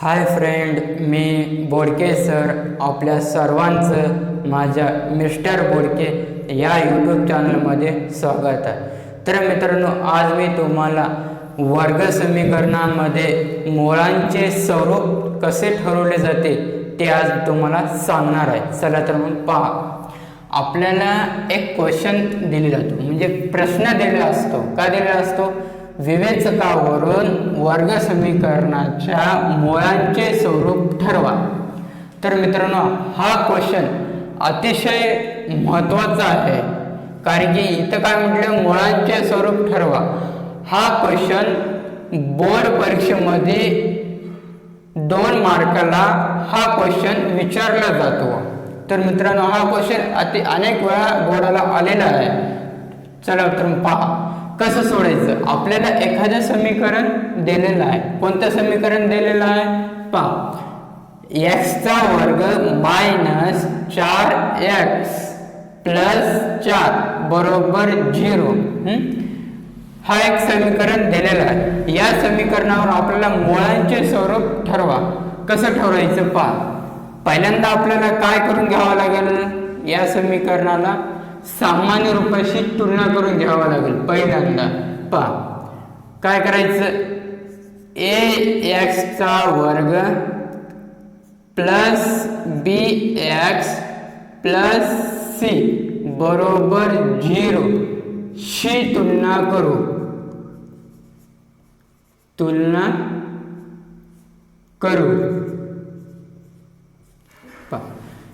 Hi friend मी बोडके sir आपल्या सर्वांचं माझ्या मिस्टर बोडके या यूट्यूब चॅनलमध्ये स्वागत आहे. तर मित्रांनो आज मी तुम्हाला वर्ग समीकरणामध्ये मुळांचे स्वरूप कसे ठरवले जाते ते आज तुम्हाला सांगणार आहे. चला तर मग पहा. आपल्याला एक क्वेश्चन दिले जातो. म्हणजे प्रश्न दिलेला असतो. का दिलेला असतो? विवेचकावरून वर्ग समीकरणाच्या मुळांचे स्वरूप ठरवा. तर मित्रांनो हा क्वेश्चन अतिशय महत्त्वाचा आहे. कारण की इथं काय म्हटलं? मुळांचे स्वरूप ठरवा. हा क्वेश्चन बोर्ड परीक्षेमध्ये दोन मार्काला हा क्वेश्चन विचारला जातो. तर मित्रांनो हा क्वेश्चन अति अनेक वेळा बोर्डाला आलेला आहे. चला तर पहा. कसं सोडायचं? आपल्याला एखादं समीकरण दिलेलं आहे. कोणतं समीकरण दिलेलं आहे? पहा. एक्सचा वर्ग मायनस चार एक्स प्लस चार बरोबर झिरो हा एक समीकरण दिलेलं आहे. या समीकरणावर आपल्याला मुळांचे स्वरूप ठरवा. कसं ठरवायचं? पहा. पहिल्यांदा आपल्याला काय करून घ्यावं लागेल? या समीकरणाला सामान्य रूपाशी तुलना करून घ्यावा लागेल. पहिल्यांदा पहा. काय करायचं? ए एक्सचा वर्ग plus B X plus C बरोबर झिरो शी तुलना करू. तुलना करू.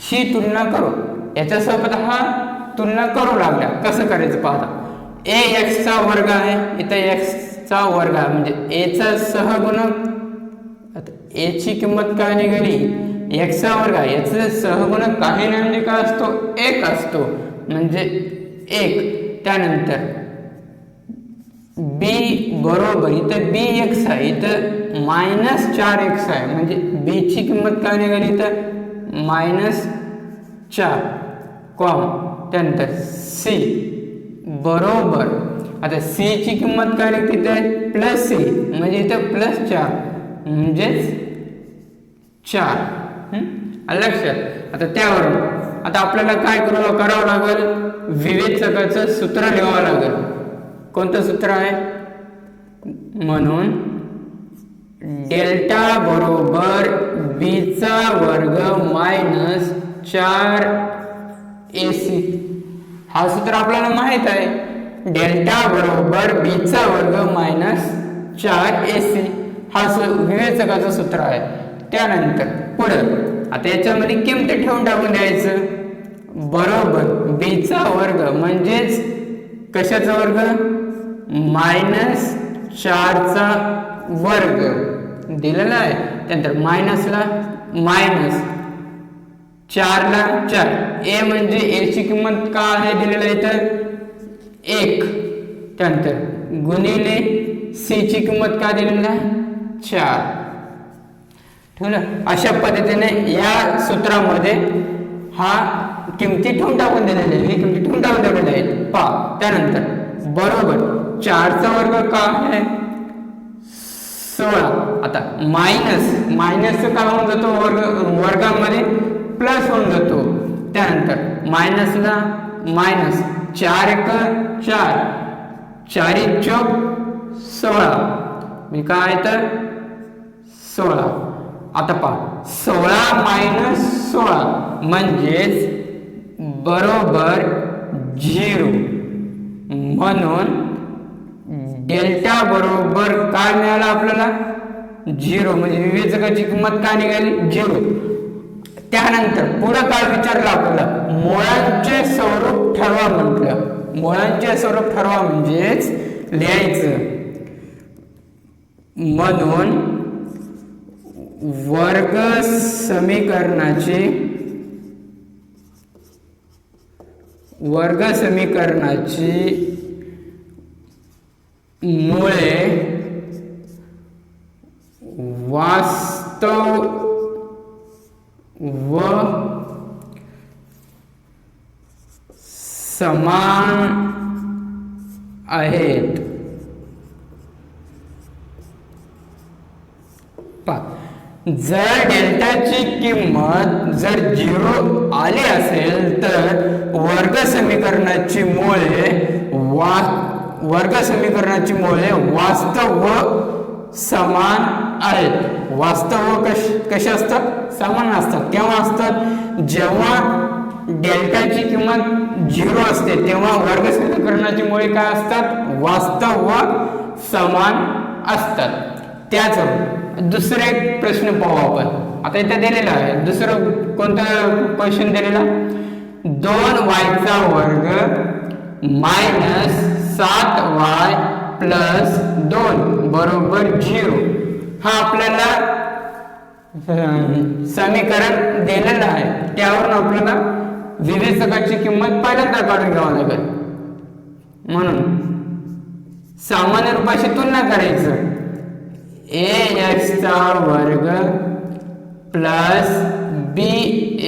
शी तुलना करू. याच्यासोबत हा तुलना करू लागल्या. कसं करायचं पाहता? ए एक्सचा वर्ग आहे इथं एक्सचा वर्ग आहे. म्हणजे एचा सहगुणक आता एची किंमत काय निघाली? एक्सचा वर्ग आहे. याचं सहगुणक काही नाही म्हणजे काय असतो? एक असतो. म्हणजे एक. त्यानंतर बी बरोबर इथं बी एक्स आहे. इथं मायनस चार एक्स आहे. म्हणजे बीची किंमत काय निघाली? इथं मायनस चार कॉम त्यानंतर सी बरोबर. आता सी ची किंमत काय निघते तिथे? प्लस सी म्हणजे इथं प्लस चार. म्हणजेच चार. लक्षात? आता त्यावरून. आता आपल्याला काय करू करावं लागेल? विवेचकाचं सूत्र लिहावं लागेल. कोणतं सूत्र आहे? म्हणून डेल्टा बरोबर बीचा वर्ग मायनस चार ए सी हा सूत्र आपल्याला माहीत आहे. डेल्टा बरोबर बीचा वर्ग मायनस चार ए सी हा विवेचकाचं सूत्र आहे. त्यानंतर पुढं. आता याच्यामध्ये किमती ठेवून टाकून द्यायचं. बरोबर बीचा वर्ग म्हणजेच कशाचा वर्ग? मायनस चारचा वर्ग. दिलेला आहे. त्यानंतर मायनसला मायनस चार लाख चार. ए म्हणजे एची किंमत का आहे दिलेलं इथं? एक. त्यानंतर गुणिले सी ची किंमत का दिलेली आहे? चार. ठेवलं? अशा पद्धतीने या सूत्रामध्ये हा किमती ठेवून टाकून दिलेले हे किमती ठेवून टाकून दिलेले आहेत. पा त्यानंतर बरोबर चारचा वर्ग का आहे? सोळा. आता मायनस मायनस काय होऊन जातो? वर्ग वर्गामध्ये प्लस होऊन जातो. त्यानंतर मायनसला मायनस चार एक चार. चारी चौक सोळा. मी काय तर सोळा. आता पहा. सोळा मायनस सोळा म्हणजेच बरोबर झिरो. म्हणून डेल्टा बरोबर काय मिळालं आपल्याला? झिरो. म्हणजे विवेचकाची किंमत काय निघाली? झिरो. त्यानंतर पुढं काय विचारलं आपल्याला मुळांचे स्वरूप ठरवा म्हटलं. मुळांचे स्वरूप ठरवा म्हणजेच लिहायचं. म्हणून वर्ग समीकरणाचे वर्ग समीकरणाची मुळे वास्तव व समान आहेत. जर डेल्टाची किंमत जर झिरो आली असेल तर वर्ग समीकरणाची मुळे वा वर्ग समीकरणाची मुळे वास्तव व समान आहेत. वास्तव कश कसे असतात? समान असतात. केव्हा असतात? जेव्हा डेल्टाची किंमत झिरो असते तेव्हा वर्ग समीकरणाची मुळे काय असतात? वास्तव व समान असतात. त्याच दुसरे एक प्रश्न पाहू आपण. आता इथे दिलेला आहे. दुसरं कोणता क्वेश्चन दिलेला? दोन वायचा वर्ग मायनस सात वाय प्लस दोन बरोबर झिरो. हा आपल्याला समीकरण दिलेलं आहे. त्यावरून आपल्याला विवेचकाची किंमत पहिल्यांदा काढून घ्यावं लागेल. म्हणून सामान्य रूपाशी तुलना करायचं. ए एक्सचा वर्ग plus B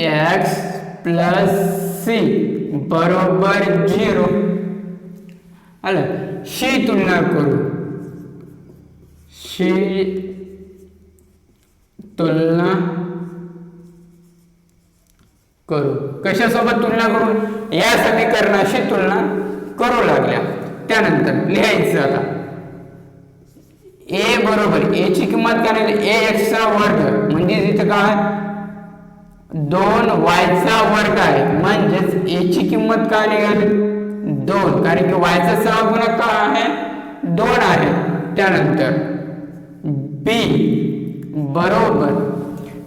X plus C बरोबर झिरो. ಅಲ್ಲ ಶಿ तुलना करू शी तुलना करू कशासोबत तुलना करू या समीकरणाशी तुलना करू लागल्या त्यानंतर लिहायचं आता. ए बरोबर ए ची किंमत काय नाही ए एक्सचा वर्ग. म्हणजे इथं काय दोन वायचा वर्ग आहे. म्हणजेच ए ची किंमत काय निघाली? दोन. कारण की वायचा सहगुणक काय आहे? दोन आहे. त्यानंतर बी बरोबर.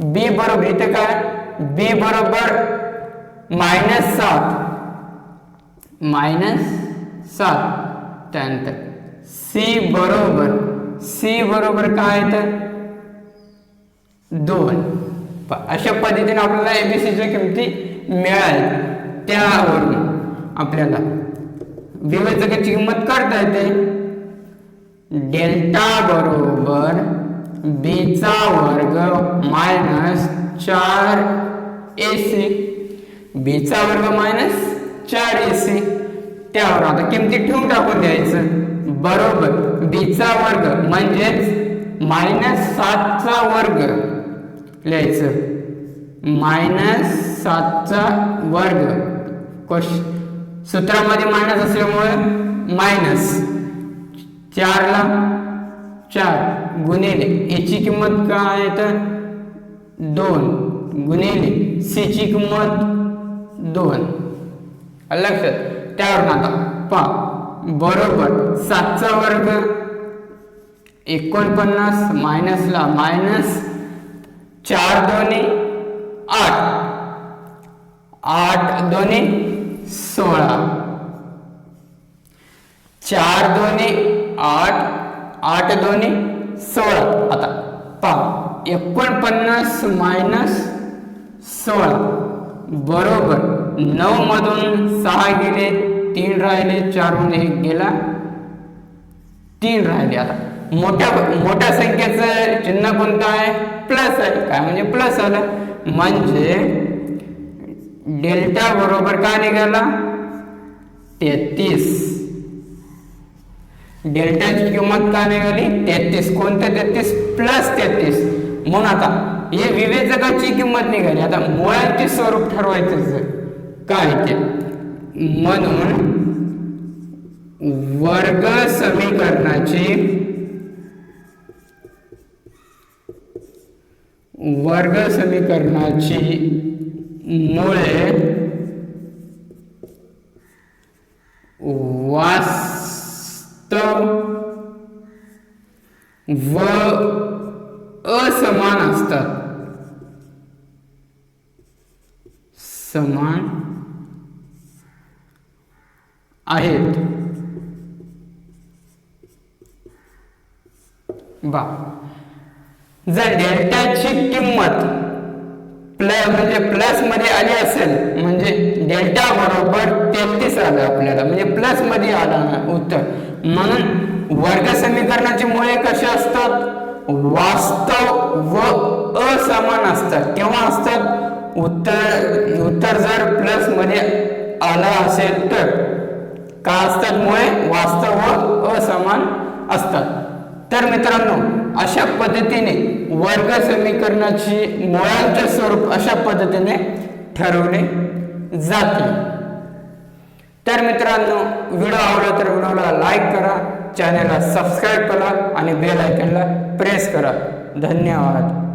बी बरोबर. इथे काय? बी बरोबर मायनस सात. मायनस सात. त्यानंतर सी बरोबर. सी बरोबर काय तर? दोन. प- अशा पद्धतीने आपल्याला एबीसीच्या किमती मिळाल. त्यावरून आपल्याला. विवेचकाची किंमत काढता येते. डेल्टा बरोबर बीचा वर्ग मायनस चार ए सी बीचा वर्ग मायनस चार ए सी त्यावर आता किमती ठेवून टाकून द्यायचं. बरोबर बीचा वर्ग म्हणजेच मायनस सातचा वर्ग. लिहायचं. मायनस सातचा वर्ग. क्वेश्चन सूत्रामध्ये मायनस असल्यामुळे मायनस चारला चार. गुणिले याची किंमत काय तर दोन. गुणिले सीची किंमत दोन. लक्षात? त्यावर आता पा बरोबर सातचा वर्ग एकोणपन्नास मायनसला मायनस चार दोन्ही आठ. आठ दोन्ही सोळा. चार दोन्ही आठ आठ दोन्ही सोळा. आता पहा एकोणपन्नास मायनस सोळा. बरोबर नऊ मधून सहा गेले तीन राहिले चारहून एक गेला तीन राहिले. आता मोठ्या मोठ्या संख्येचं चिन्ह कोणतं आहे? प्लस आहे. काय म्हणजे प्लस आलं? म्हणजे डेल्टा बरोबर काय निघाला? तेहतीस. डेल्टाची किंमत काय निघाली? तेहतीस. कोणतं तेहतीस? प्लस तेहतीस. म्हणून आता हे विवेचकाची किंमत निघाली. आता मुळाचे स्वरूप ठरवायचं काय ते? म्हणून वर्ग समीकरणाची वर्ग समीकरणाची मुळे वास्तव व असमान असतात. समान आहेत. बा जर डेल्टाची किंमत प्लस म्हणजे प्लसमध्ये आली असेल म्हणजे डेल्टा बरोबर तेहतीस आलं आपल्याला म्हणजे प्लसमध्ये आलं उत्तर. म्हणून वर्ग समीकरणाची मुळे कशी असतात? वास्तव व असमान असतात. केव्हा असतात? उत्तर उत्तर जर प्लसमध्ये आला असेल तर. का असतात मुळे? वास्तव व असमान असतात. तर मित्रांनो अशा पद्धतीने वर्ग समीकरणाची मुळांचे स्वरूप अशा पद्धतीने ठरवले जाते. तर मित्रांनो व्हिडिओ आवडला तर व्हिडिओला लाईक करा चॅनलला सबस्क्राईब करा आणि बेल आयकनला प्रेस करा. धन्यवाद.